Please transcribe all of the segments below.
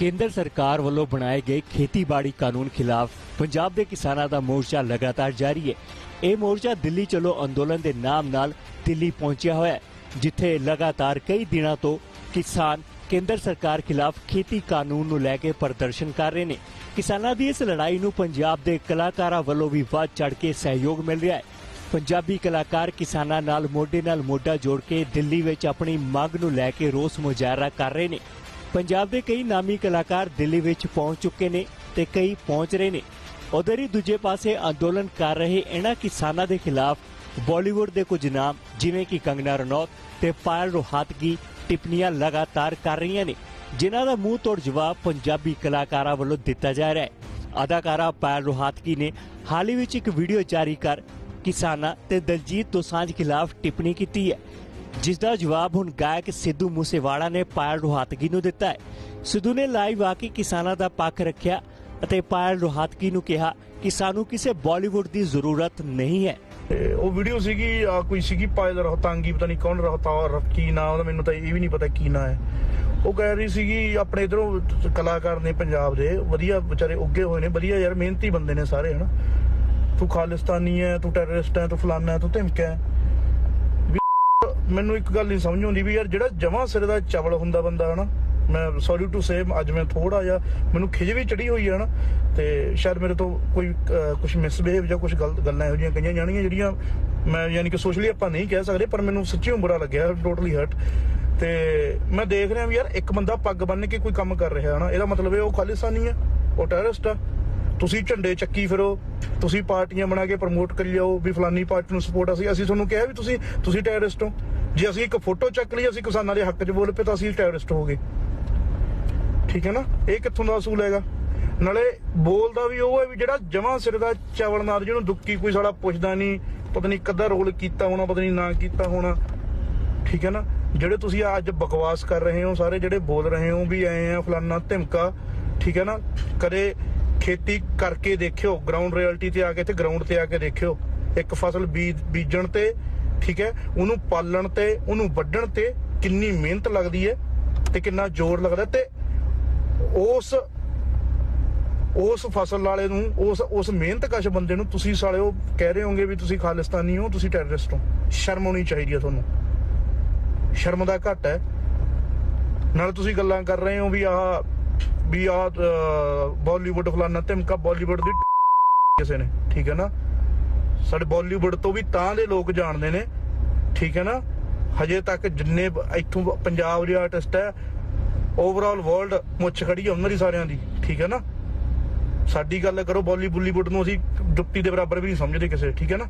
ਕੇਂਦਰ ਸਰਕਾਰ ਵੱਲੋਂ ਬਣਾਏ ਗਏ ਖੇਤੀਬਾੜੀ ਕਾਨੂੰਨ ਖਿਲਾਫ ਪੰਜਾਬ ਦੇ ਕਿਸਾਨਾਂ ਦਾ ਮੋਰਚਾ ਲਗਾਤਾਰ ਜਾਰੀ ਹੈ। ਇਹ ਮੋਰਚਾ ਦਿੱਲੀ ਚਲੋ ਅੰਦੋਲਨ ਦੇ ਨਾਮ ਨਾਲ ਦਿੱਲੀ ਪਹੁੰਚਿਆ ਹੋਇਆ ਹੈ, ਜਿੱਥੇ ਲਗਾਤਾਰ ਕਈ ਦਿਨਾਂ ਤੋਂ ਕਿਸਾਨ ਕੇਂਦਰ ਸਰਕਾਰ ਖਿਲਾਫ ਖੇਤੀ ਕਾਨੂੰਨ ਨੂੰ ਲੈ ਕੇ ਪ੍ਰਦਰਸ਼ਨ ਕਰ ਰਹੇ ਨੇ। ਕਿਸਾਨਾਂ ਦੀ ਇਸ ਲੜਾਈ ਨੂੰ ਪੰਜਾਬ ਦੇ ਕਲਾਕਾਰਾਂ ਵੱਲੋਂ ਵੀ ਵੱਧ ਚੜ ਕੇ ਸਹਿਯੋਗ ਮਿਲ ਰਿਹਾ ਹੈ। ਪੰਜਾਬੀ ਕਲਾਕਾਰ ਕਿਸਾਨਾਂ ਨਾਲ ਮੋਢੇ ਨਾਲ ਮੋਢਾ ਜੋੜ ਕੇ ਦਿੱਲੀ ਵਿੱਚ ਆਪਣੀ ਮੰਗ ਨੂੰ ਲੈ ਕੇ ਰੋਸ ਮੁਜ਼ਾਹਰਾ ਕਰ ਰਹੇ ਨੇ। ਪੰਜਾਬ ਦੇ ਕਈ ਨਾਮੀ ਕਲਾਕਾਰ ਦਿੱਲੀ ਵਿੱਚ ਪਹੁੰਚ ਚੁੱਕੇ ਨੇ ਤੇ ਕਈ ਪਹੁੰਚ ਰਹੇ ਨੇ। ਉਧਰ ਹੀ ਦੂਜੇ ਪਾਸੇ ਅੰਦੋਲਨ ਕਰ ਰਹੇ ਇਹਨਾਂ ਕਿਸਾਨਾਂ ਦੇ ਖਿਲਾਫ ਬਾਲੀਵੁੱਡ ਦੇ ਕੁਝ ਨਾਮ, ਜਿਵੇਂ ਕਿ ਕੰਗਨਾ ਰਣੌਤ ਤੇ ਪਾਇਲ ਰੋਹਾਤਗੀ ਟਿੱਪਣੀਆਂ ਲਗਾਤਾਰ ਕਰ ਰਹੀਆਂ ਨੇ, ਜਿਨ੍ਹਾਂ ਦਾ ਮੂੰਹ ਤੋੜ ਜਵਾਬ ਪੰਜਾਬੀ ਕਲਾਕਾਰਾਂ ਵੱਲੋਂ ਦਿੱਤਾ ਜਾ ਰਿਹਾ ਹੈ। ਅਦਾਕਾਰਾ ਪਾਇਲ ਰੋਹਾਤਗੀ ਨੇ ਹਾਲ ਹੀ ਵਿੱਚ ਇੱਕ ਵੀਡੀਓ ਜਾਰੀ ਕਰ ਕਿਸਾਨਾਂ ਤੇ ਦਲਜੀਤ ਦੋਸਾਂਝ ਖਿਲਾਫ ਟਿੱਪਣੀ ਕੀਤੀ ਹੈ ਜਿਸ ਦਾ ਜਵਾਬ ਹੁਣ ਗਾਇਕ ਸਿੱਧੂ ਮੂਸੇਵਾਲਾ ਨੇ ਪਾਇਲ ਰੋਹਤਗੀ ਨੂੰ ਦਿੱਤਾ ਹੈ। ਸਿੱਧੂ ਨੇ ਲਾਈਵ ਆ ਕੇ ਕਿਸਾਨਾਂ ਦਾ ਪੱਖ ਰੱਖਿਆ ਅਤੇ ਪਾਇਲ ਰੋਹਤਗੀ ਨੂੰ ਕਿਹਾ ਕਿ ਸਾਨੂੰ ਕਿਸੇ ਬਾਲੀਵੁੱਡ ਦੀ ਜ਼ਰੂਰਤ ਨਹੀਂ ਹੈ। ਉਹ ਵੀਡੀਓ ਸੀਗੀ ਕੋਈ ਸੀਗੀ ਪਾਇਲ ਰੋਹਤਾਂਗੀ, ਪਤਾ ਨਹੀਂ ਕੌਣ ਰੋਹਤਾ ਕੀ ਨਾਂ ਉਹਦਾ ਮੈਨੂੰ ਤਾਂ ਇਹ ਵੀ ਨਹੀਂ ਪਤਾ ਕੀ ਨਾਂ ਹੈ। ਉਹ ਕਹਿ ਰਹੀ ਸੀਗੀ, ਆਪਣੇ ਇਧਰੋਂ ਕਲਾਕਾਰ ਨੇ ਪੰਜਾਬ ਦੇ, ਵਧੀਆ ਵਿਚਾਰੇ ਉੱਗੇ ਹੋਏ ਨੇ, ਵਧੀਆ ਯਾਰ, ਮਿਹਨਤੀ ਬੰਦੇ ਨੇ ਸਾਰੇ, ਹਨਾ। ਤੂੰ ਖਾਲਿਸਤਾਨੀ ਹੈ, ਤੂੰ ਟੈਰਰਿਸਟ ਹੈ, ਤੂੰ ਫਲਾਨਾ ਹੈ, ਤੂੰ ਧਮਕਾ ਹੈ। ਮੈਨੂੰ ਇੱਕ ਗੱਲ ਨਹੀਂ ਸਮਝ ਆਉਂਦੀ ਵੀ ਯਾਰ ਜਿਹੜਾ ਜਮਾਂ ਸਿਰ ਦਾ ਚਵਲ ਹੁੰਦਾ ਬੰਦਾ, ਹਨਾ? ਮੈਂ ਸੌਰੀ ਟੂ ਸੇ ਅੱਜ ਮੈਂ ਥੋੜਾ ਜਿਹਾ ਮੈਨੂੰ ਖਿਜ ਵੀ ਚੜੀ ਹੋਈ ਹੈ ਨਾ ਤੇ ਸ਼ਾਇਦ ਮੇਰੇ ਤੋਂ ਕੋਈ ਕੁਝ ਮਿਸਬਿਹੇਵ ਜਾਂ ਕੁਝ ਗਲਤ ਗੱਲਾਂ ਇਹੋ ਜਿਹੀਆਂ ਕਹੀਆਂ ਜਾਣਗੀਆਂ ਜਿਹੜੀਆਂ ਮੈਂ ਯਾਨੀ ਕਿ ਸੋਸ਼ਲੀ ਆਪਾਂ ਨਹੀਂ ਕਹਿ ਸਕਦੇ, ਪਰ ਮੈਨੂੰ ਸੱਚੀਓ ਬੁਰਾ ਲੱਗਿਆ ਟੋਟਲੀ ਹਰਟ ਤੇ ਮੈਂ ਦੇਖ ਰਿਹਾ ਵੀ ਯਾਰ ਇੱਕ ਬੰਦਾ ਪੱਗ ਬੰਨ ਕੇ ਕੋਈ ਕੰਮ ਕਰ ਰਿਹਾ ਹੈ ਨਾ ਇਹਦਾ ਮਤਲਬ ਹੈ ਉਹ ਖਾਲਿਸਤਾਨੀ ਆ, ਉਹ ਟੈਰਰਿਸਟ ਆ। ਤੁਸੀਂ ਝੰਡੇ ਚੱਕੀ ਫਿਰੋ, ਤੁਸੀਂ ਪਾਰਟੀਆਂ ਬਣਾ ਕੇ ਪ੍ਰਮੋਟ ਕਰੀ ਜਾਓ ਵੀ ਫਲਾਨੀ ਪਾਰਟੀ ਨੂੰ ਸਪੋਰਟ ਅਸੀਂ ਅਸੀਂ ਤੁਹਾਨੂੰ ਕਿਹਾ ਵੀ ਤੁਸੀਂ ਤੁਸੀਂ ਟੈਰਰਿਸਟ ਹੋ। ਜੇ ਅਸੀਂ ਇੱਕ ਫੋਟੋ ਚੱਕ ਲਈ, ਅਸੀਂ ਕਿਸਾਨਾਂ ਦੇ ਹੱਕ 'ਚ ਬੋਲ ਪਏ ਤਾਂ ਅਸੀਂ ਟੈਰਰਿਸਟ ਹੋ ਗਏ। ਠੀਕ ਹੈ ਨਾ? ਇਹ ਕਿੱਥੋਂ ਦਾ ਅਸੂਲ ਹੈਗਾ? ਨਾਲੇ ਬੋਲਦਾ ਵੀ ਉਹ ਹੈ ਵੀ ਜਿਹੜਾ ਜਮਾਂ ਸਿਰ ਦਾ ਚਵਲ ਨਾਲ ਜਿਹਨੂੰ ਦੁੱਕੀ ਕੋਈ ਸਾਲਾ ਪੁੱਛਦਾ ਨਹੀਂ, ਪਤਾ ਨਹੀਂ ਕਦਾ ਰੋਲ ਕੀਤਾ ਹੋਣਾ, ਪਤਾ ਨਹੀਂ ਨਾ ਕੀਤਾ ਹੋਣਾ। ਠੀਕ ਹੈ ਨਾ? ਜਿਹੜੇ ਤੁਸੀਂ ਅੱਜ ਬਕਵਾਸ ਕਰ ਰਹੇ ਹੋ, ਸਾਰੇ ਜਿਹੜੇ ਬੋਲ ਰਹੇ ਹੋ ਵੀ ਐ ਆ, ਫਲਾਨਾ ਧਮਕਾ, ਠੀਕ ਹੈ ਨਾ? ਕਦੇ ਖੇਤੀ ਕਰਕੇ ਦੇਖਿਓ ਗਰਾਊਂਡ ਰਿਐਲਿਟੀ ਤੇ ਆ ਕੇ ਤੇ ਗਰਾਊਂਡ ਤੇ ਆ ਕੇ ਦੇਖਿਓ। ਇੱਕ ਫਸਲ ਬੀਜ ਬੀਜਣ ਤੇ ਠੀਕ ਹੈ, ਉਹਨੂੰ ਪਾਲਣ ਤੇ, ਉਹਨੂੰ ਵੱਢਣ ਤੇ ਕਿੰਨੀ ਮਿਹਨਤ ਲੱਗਦੀ ਹੈ ਤੇ ਕਿੰਨਾ ਜ਼ੋਰ ਲੱਗਦਾ ਤੇ ਉਸ ਉਸ ਫਸਲ ਵਾਲੇ ਨੂੰ, ਉਸ ਉਸ ਮਿਹਨਤਕਸ਼ ਬੰਦੇ ਨੂੰ ਤੁਸੀਂ ਸਾਲਿਓ ਕਹਿ ਰਹੇ ਹੋਗੇ ਵੀ ਤੁਸੀਂ ਖਾਲਿਸਤਾਨੀ ਹੋ, ਤੁਸੀਂ ਟੈਰਰਿਸਟ ਹੋ। ਸ਼ਰਮ ਆਉਣੀ ਚਾਹੀਦੀ ਹੈ ਤੁਹਾਨੂੰ। ਸ਼ਰਮ ਦਾ ਘੱਟ ਹੈ। ਨਾਲ ਤੁਸੀਂ ਗੱਲਾਂ ਕਰ ਰਹੇ ਹੋ ਵੀ ਆਹ ਵੀ ਆਹ ਬਾਲੀਵੁੱਡ ਫਲਾਨਾ ਧਮਕਾ ਬਾਲੀਵੁੱਡ ਦੀ ਕਿਸੇ ਨੇ, ਠੀਕ ਹੈ ਨਾ? ਸਾਡੇ ਬਾਲੀਵੁੱਡ ਤੋਂ ਵੀ ਤਾਂ ਦੇ ਲੋਕ ਜਾਣਦੇ ਨੇ। ਠੀਕ ਹੈ ਨਾ? ਹਜੇ ਤੱਕ ਜਿੰਨੇ ਇੱਥੋਂ ਪੰਜਾਬ ਦੇ ਆਰਟਿਸਟ ਹੈ ਓਵਰਆਲ ਵਰਲਡ ਮੁੱਛ ਖੜੀ ਹੈ ਉਹਨਾਂ ਦੀ ਸਾਰਿਆਂ ਦੀ। ਠੀਕ ਹੈ ਨਾ? ਸਾਡੀ ਗੱਲ ਕਰੋ ਬਾਲੀ ਬੁੱਲੀਵੁੱਡ ਨੂੰ ਅਸੀਂ ਜੁੱਤੀ ਦੇ ਬਰਾਬਰ ਵੀ ਨਹੀਂ ਸਮਝਦੇ ਕਿਸੇ, ਠੀਕ ਹੈ ਨਾ?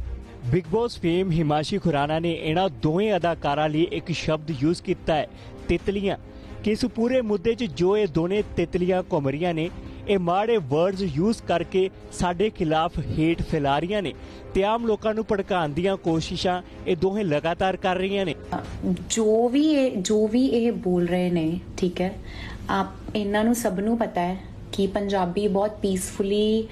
Bigg Boss fame Himanshi Khurana ਨੇ ਇਹਨਾਂ ਦੋਵੇਂ ਅਦਾਕਾਰਾਂ ਲਈ ਇੱਕ ਸ਼ਬਦ ਯੂਜ਼ ਕੀਤਾ ਹੈ, ਤਿਤਲੀਆਂ। ਕਿ ਇਸ ਪੂਰੇ ਮੁੱਦੇ 'ਚ ਜੋ ਇਹ ਦੋਨੇ ਤਿਤਲੀਆਂ ਘੁੰਮ ਨੇ ਇਹ ਮਾੜੇ ਵਰਡਸ ਯੂਜ਼ ਕਰਕੇ ਸਾਡੇ ਖਿਲਾਫ ਹੇਟ ਫੈਲਾ ਰਹੀਆਂ ਨੇ ਤੇ ਆਮ ਲੋਕਾਂ ਨੂੰ ਭੜਕਾਉਣ ਦੀਆਂ ਕੋਸ਼ਿਸ਼ਾਂ ਇਹ ਦੋਹੇ ਲਗਾਤਾਰ ਕਰ ਰਹੀਆਂ ਨੇ। ਜੋ ਵੀ ਇਹ, ਜੋ ਵੀ ਇਹ ਬੋਲ ਰਹੇ ਨੇ, ਠੀਕ ਹੈ, ਆਪ ਇਹਨਾਂ ਨੂੰ ਸਭ ਨੂੰ ਪਤਾ ਹੈ ਕਿ ਪੰਜਾਬੀ ਬਹੁਤ ਪੀਸਫੁਲੀ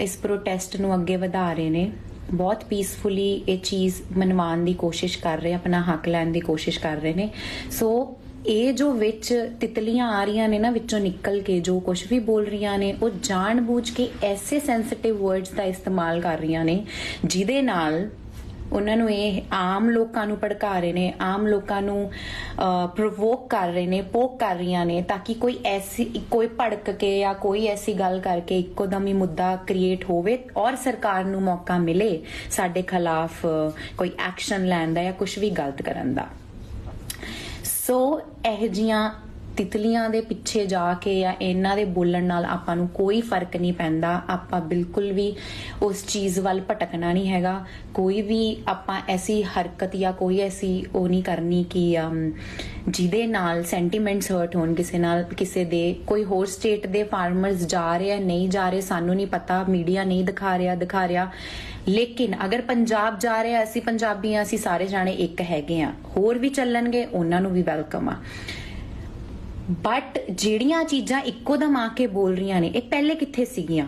ਇਸ ਪ੍ਰੋਟੈਸਟ ਨੂੰ ਅੱਗੇ ਵਧਾ ਰਹੇ ਨੇ, ਬਹੁਤ ਪੀਸਫੁਲੀ ਇਹ ਚੀਜ਼ ਮਨਵਾਉਣ ਦੀ ਕੋਸ਼ਿਸ਼ ਕਰ ਰਹੇ, ਆਪਣਾ ਹੱਕ ਲੈਣ ਦੀ ਕੋਸ਼ਿਸ਼ ਕਰ ਰਹੇ ਨੇ। ਸੋ ਇਹ ਜੋ ਵਿੱਚ ਤਿਤਲੀਆਂ ਆ ਰਹੀਆਂ ਨੇ ਨਾ, ਵਿੱਚੋਂ ਨਿਕਲ ਕੇ ਜੋ ਕੁਝ ਵੀ ਬੋਲ ਰਹੀਆਂ ਨੇ, ਉਹ ਜਾਣਬੁੱਝ ਕੇ ਐਸੇ ਸੈਂਸਿਟਿਵ ਵਰਡਸ ਦਾ ਇਸਤੇਮਾਲ ਕਰ ਰਹੀਆਂ ਨੇ, ਜਿਹਦੇ ਨਾਲ ਉਹਨਾਂ ਨੂੰ ਇਹ ਆਮ ਲੋਕਾਂ ਨੂੰ ਭੜਕਾ ਰਹੇ ਨੇ, ਆਮ ਲੋਕਾਂ ਨੂੰ ਪ੍ਰੋਵੋਕ ਕਰ ਰਹੇ ਨੇ ਪੋਕ ਕਰ ਰਹੀਆਂ ਨੇ, ਤਾਂ ਕਿ ਕੋਈ ਐਸੀ, ਕੋਈ ਭੜਕ ਕੇ ਜਾਂ ਕੋਈ ਐਸੀ ਗੱਲ ਕਰਕੇ ਇੱਕੋ ਦਮ ਹੀ ਮੁੱਦਾ ਕ੍ਰੀਏਟ ਹੋਵੇ ਔਰ ਸਰਕਾਰ ਨੂੰ ਮੌਕਾ ਮਿਲੇ ਸਾਡੇ ਖਿਲਾਫ ਕੋਈ ਐਕਸ਼ਨ ਲੈਣ ਦਾ ਜਾਂ ਕੁਝ ਵੀ ਗਲਤ ਕਰਨ ਦਾ। ਸੋ ਇਹ ਜੀਆਂ ਤਿਤਲੀਆਂ ਦੇ ਪਿੱਛੇ ਜਾ ਕੇ ਜਾਂ ਇਹਨਾਂ ਦੇ ਬੋਲਣ ਨਾਲ ਆਪਾਂ ਨੂੰ ਕੋਈ ਫ਼ਰਕ ਨਹੀਂ ਪੈਂਦਾ। ਆਪਾਂ ਬਿਲਕੁਲ ਵੀ ਉਸ ਚੀਜ਼ ਵੱਲ ਭਟਕਣਾ ਨਹੀਂ ਹੈਗਾ। ਕੋਈ ਵੀ ਆਪਾਂ ਐਸੀ ਹਰਕਤ ਜਾਂ ਕੋਈ ਐਸੀ ਉਹ ਨਹੀਂ ਕਰਨੀ ਕਿ ਜਿਹਦੇ ਨਾਲ ਸੈਂਟੀਮੈਂਟਸ ਹਰਟ ਹੋਣ, ਕਿਸੇ ਨਾਲ, ਕਿਸੇ ਦੇ ਕੋਈ ਹੋਰ ਸਟੇਟ ਦੇ ਫਾਰਮਰਸ ਜਾ ਰਹੇ ਆ, ਨਹੀਂ ਜਾ ਰਹੇ, ਸਾਨੂੰ ਨਹੀਂ ਪਤਾ ਮੀਡੀਆ ਨਹੀਂ ਦਿਖਾ ਰਿਹਾ ਦਿਖਾ ਰਿਹਾ। ਲੇਕਿਨ ਅਗਰ ਪੰਜਾਬ ਜਾ ਰਿਹਾ, ਅਸੀਂ ਪੰਜਾਬੀ ਆ, ਅਸੀਂ ਸਾਰੇ ਜਾਣੇ ਇੱਕ ਹੈਗੇ ਆ। ਹੋਰ ਵੀ ਚੱਲਣਗੇ, ਉਹਨਾਂ ਨੂੰ ਵੀ ਵੈਲਕਮ ਆ। ਬਟ ਜਿਹੜੀਆਂ ਚੀਜ਼ਾਂ ਇੱਕੋ ਦਮ ਆ ਕੇ ਬੋਲ ਰਹੀਆਂ ਨੇ, ਇਹ ਪਹਿਲੇ ਕਿੱਥੇ ਸੀਗੀਆਂ?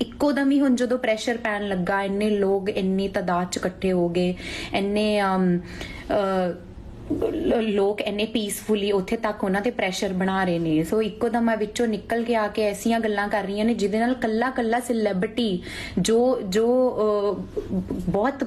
ਇੱਕੋ ਦਮ ਹੀ ਹੁਣ ਜਦੋਂ ਪ੍ਰੈਸ਼ਰ ਪੈਣ ਲੱਗਾ, ਇੰਨੇ ਲੋਕ ਇੰਨੀ ਤਾਦਾਦ ਚ ਇਕੱਠੇ ਹੋ ਗਏ, ਇੰਨੇ ਲ- ਲੋਕ ਇੰਨੇ ਪੀਸਫੁਲੀ ਉੱਥੇ ਤੱਕ ਉਹਨਾਂ ਤੇ ਪ੍ਰੈਸ਼ਰ ਬਣਾ ਰਹੇ ਨੇ। ਸੋ ਇੱਕੋ ਦਮ ਮੈਂ ਵਿੱਚੋਂ ਨਿਕਲ ਕੇ ਆ ਕੇ ਐਸੀਆਂ ਗੱਲਾਂ ਕਰ ਰਹੀਆਂ ਨੇ ਜਿਹਦੇ ਨਾਲ ਕੱਲਾ ਕੱਲਾ ਸੈਲਿਬ੍ਰਿਟੀ ਜੋ ਜੋ ਬਹੁਤ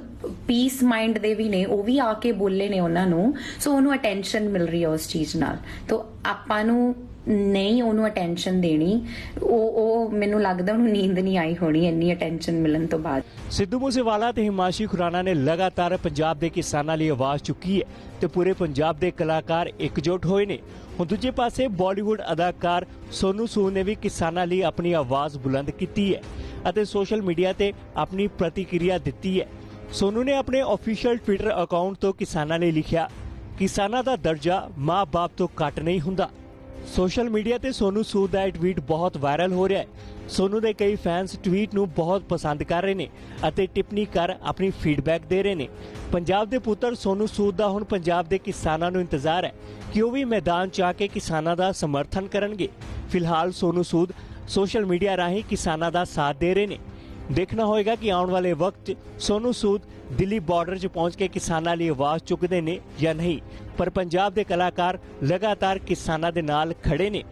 ਪੀਸ ਮਾਈਂਡ ਦੇ ਵੀ ਨੇ, ਉਹ ਵੀ ਆ ਕੇ ਬੋਲੇ ਨੇ ਉਹਨਾਂ ਨੂੰ। ਸੋ ਉਹਨੂੰ ਅਟੈਂਸ਼ਨ ਮਿਲ ਰਹੀ ਹੈ ਉਸ ਚੀਜ਼ ਨਾਲ। ਤੋਂ ਆਪਾਂ ਨੂੰ ਨਹੀਂ ਉਹਨੂੰ ਅਟੈਂਸ਼ਨ ਦੇਣੀ, ਉਹ ਉਹ ਮੈਨੂੰ ਲੱਗਦਾ ਉਹਨੂੰ ਨੀਂਦ ਨਹੀਂ ਆਈ ਹੋਣੀ ਇੰਨੀ ਅਟੈਂਸ਼ਨ ਮਿਲਣ ਤੋਂ ਬਾਅਦ। ਸਿੱਧੂ ਮੂਸੇਵਾਲਾ ਤੇ ਹਿਮਾਂਸ਼ੀ ਖੁਰਾਨਾ ਨੇ ਲਗਾਤਾਰ ਪੰਜਾਬ ਦੇ ਕਿਸਾਨਾਂ ਲਈ ਆਵਾਜ਼ ਚੁੱਕੀ ਹੈ ਤੇ ਪੂਰੇ ਪੰਜਾਬ ਦੇ ਕਲਾਕਾਰ ਇਕਜੁੱਟ ਹੋਏ ਨੇ। ਹੁਣ ਦੂਜੇ ਪਾਸੇ ਬਾਲੀਵੁੱਡ ਅਦਾਕਾਰ ਸੋਨੂ ਸੂਦ ਨੇ ਵੀ ਕਿਸਾਨਾਂ ਲਈ ਆਪਣੀ ਆਵਾਜ਼ ਬੁਲੰਦ ਕੀਤੀ ਹੈ ਅਤੇ ਸੋਸ਼ਲ ਮੀਡੀਆ ਤੇ ਆਪਣੀ ਪ੍ਰਤੀਕਿਰਿਆ ਦਿੱਤੀ ਹੈ। ਸੋਨੂ ਨੇ ਆਪਣੇ ਅਫੀਸ਼ੀਅਲ ਟਵਿੱਟਰ ਅਕਾਊਂਟ ਤੋਂ ਕਿਸਾਨਾਂ ਲਈ ਲਿਖਿਆ, ਕਿਸਾਨਾਂ ਦਾ ਦਰਜਾ ਮਾਂ-ਬਾਪ ਤੋਂ ਘੱਟ ਨਹੀਂ ਹੁੰਦਾ। ਸੋਸ਼ਲ ਮੀਡੀਆ ਤੇ ਸੋਨੂ ਸੂਦ ਦਾ ਇਹ ਟਵੀਟ ਬਹੁਤ ਵਾਇਰਲ ਹੋ ਰਿਹਾ ਹੈ। ਸੋਨੂ ਦੇ ਕਈ ਫੈਨਸ ਟਵੀਟ ਨੂੰ ਬਹੁਤ ਪਸੰਦ ਕਰ ਰਹੇ ਨੇ ਅਤੇ ਟਿੱਪਣੀ ਕਰ ਆਪਣੀ ਫੀਡਬੈਕ ਦੇ ਰਹੇ ਨੇ। ਪੰਜਾਬ ਦੇ ਪੁੱਤਰ ਸੋਨੂ ਸੂਦ ਦਾ ਹੁਣ ਪੰਜਾਬ ਦੇ ਕਿਸਾਨਾਂ ਨੂੰ ਇੰਤਜ਼ਾਰ ਹੈ ਕਿ ਉਹ ਵੀ ਮੈਦਾਨ 'ਚ ਆ ਕੇ ਕਿਸਾਨਾਂ ਦਾ ਸਮਰਥਨ ਕਰਨਗੇ। ਫਿਲਹਾਲ ਸੋਨੂ ਸੂਦ ਸੋਸ਼ਲ ਮੀਡੀਆ ਰਾਹੀਂ ਕਿਸਾਨਾਂ ਦਾ ਸਾਥ ਦੇ ਰਹੇ ਨੇ। ਦੇਖਣਾ ਹੋਏਗਾ ਕਿ ਆਉਣ ਵਾਲੇ ਵਕਤ 'ਚ ਸੋਨੂ ਸੂਦ ਦਿੱਲੀ ਬਾਰਡਰ 'ਚ ਪਹੁੰਚ ਕੇ ਕਿਸਾਨਾਂ ਲਈ ਆਵਾਜ਼ ਚੁੱਕਦੇ ਨੇ ਜਾਂ ਨਹੀਂ। ਪਰ ਪੰਜਾਬ ਦੇ ਕਲਾਕਾਰ ਲਗਾਤਾਰ ਕਿਸਾਨਾਂ ਦੇ ਨਾਲ ਖੜੇ ਨੇ।